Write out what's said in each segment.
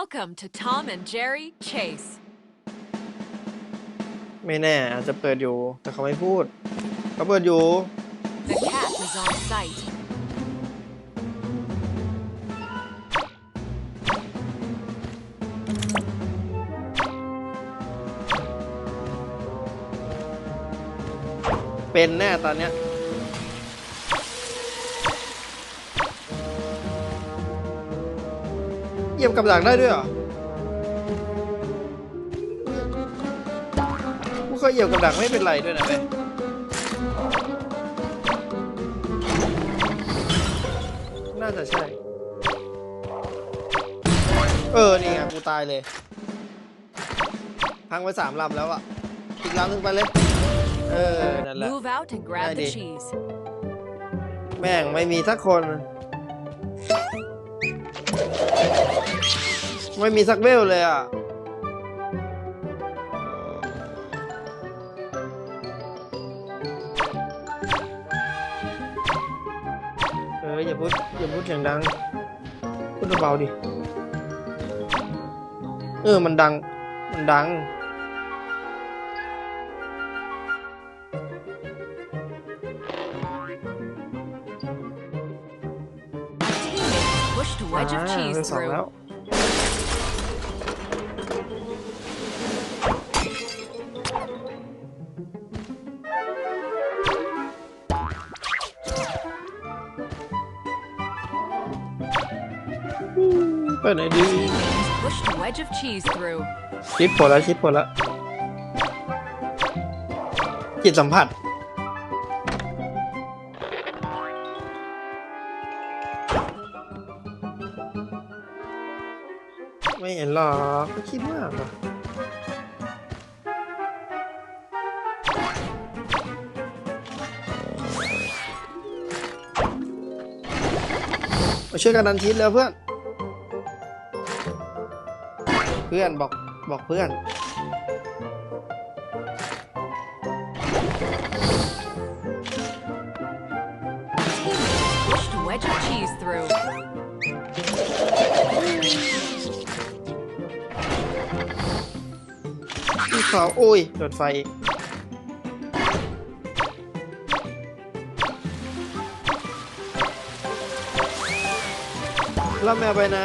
Welcome to Tom and Jerry Chase. ไม่แน่อาจจะเปิดอยู่ แต่เขาไม่พูด เขาเปิดอยู่ The cat is on site. เป็นแน่ตอนเนี้ย เหยียบกับดักได้ด้วยเหรอกูเคยเหยียบกับดักไม่เป็นไรด้วยนะแม่น่าจะใช่ เออ นี่ไงกูตายเลย พังไปสามลำแล้วอะอีกลำหนึ่งไปเลย เออ นั่นแหละ Move out and grab the Ready. cheese. แม่งไม่มีสักคน ไม่มีสักเวลเลยอะ เอออย่าพูดอย่าพูดเสียงดัง พูดเบาๆดิ เออ มันดัง มันดัง Teammate pushed a wedge of อ่า cheese เรื่องสอง through. แล้ว เปิดไหนอยดี Teammate has pushed a wedge of cheese through. ชิปผลแล้วชิปผลแล้วจิตสัมผัส ไม่เห็นหรอกก็คิดมากว่ะมาช่วยกันดันทิศแล้วเพื่อน เพื่อนบอกบอกเพื่อน Teammate pushed a wedge of cheese through. ที่เขาโอ้ยโดนไฟอีกรับแมวไปนะ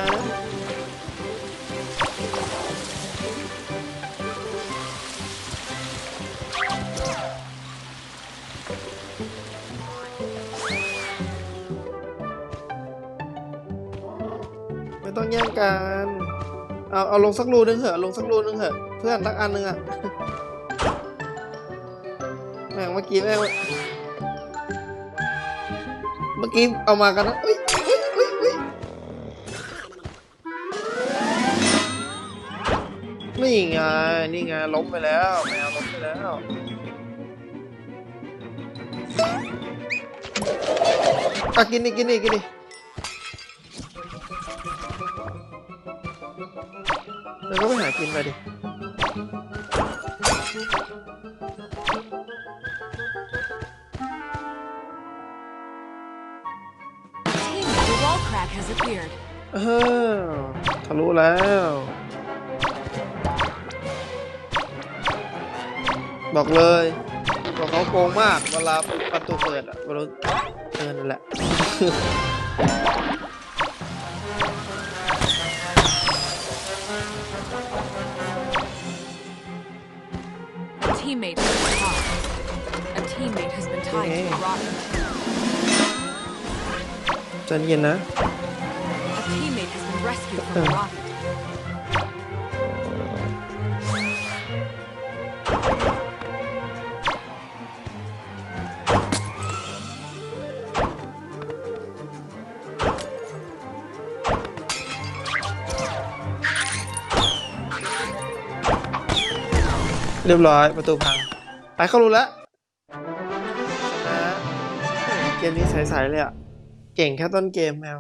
แย่งกันเอาเอาลงสักรูนึงเหอะลงสักรูนึงเหอะเพื่อนสักอันนึงอะแม่งเมื่อกี้แม่งเมื่อกี้เอามากันนะอุ๊ยอุ๊ยอุ๊ยอุ๊ยนี่ไงนี่ไงล้มไปแล้วแมวล้มไปแล้วอะกินนี่กินนี่กินนี่ แล้วก็ไปหากินไปดิ Teammate, the wall crack has appeared. เออทะลุแล้ว บอกเลยบอกเขาโกงมาก เวลาประตูเปิดอะเวลาเออนั่นแหละ A teammate has been caught. A teammate has been tied to a rocket. ใจเย็นนะ A teammate has been rescued from a Uh. rocket. เรียบร้อยประตูพัง ไปเข้ารู้แล้วนะเกมนี้ใสๆเลยอะเก่งแค่ต้นเกมแมว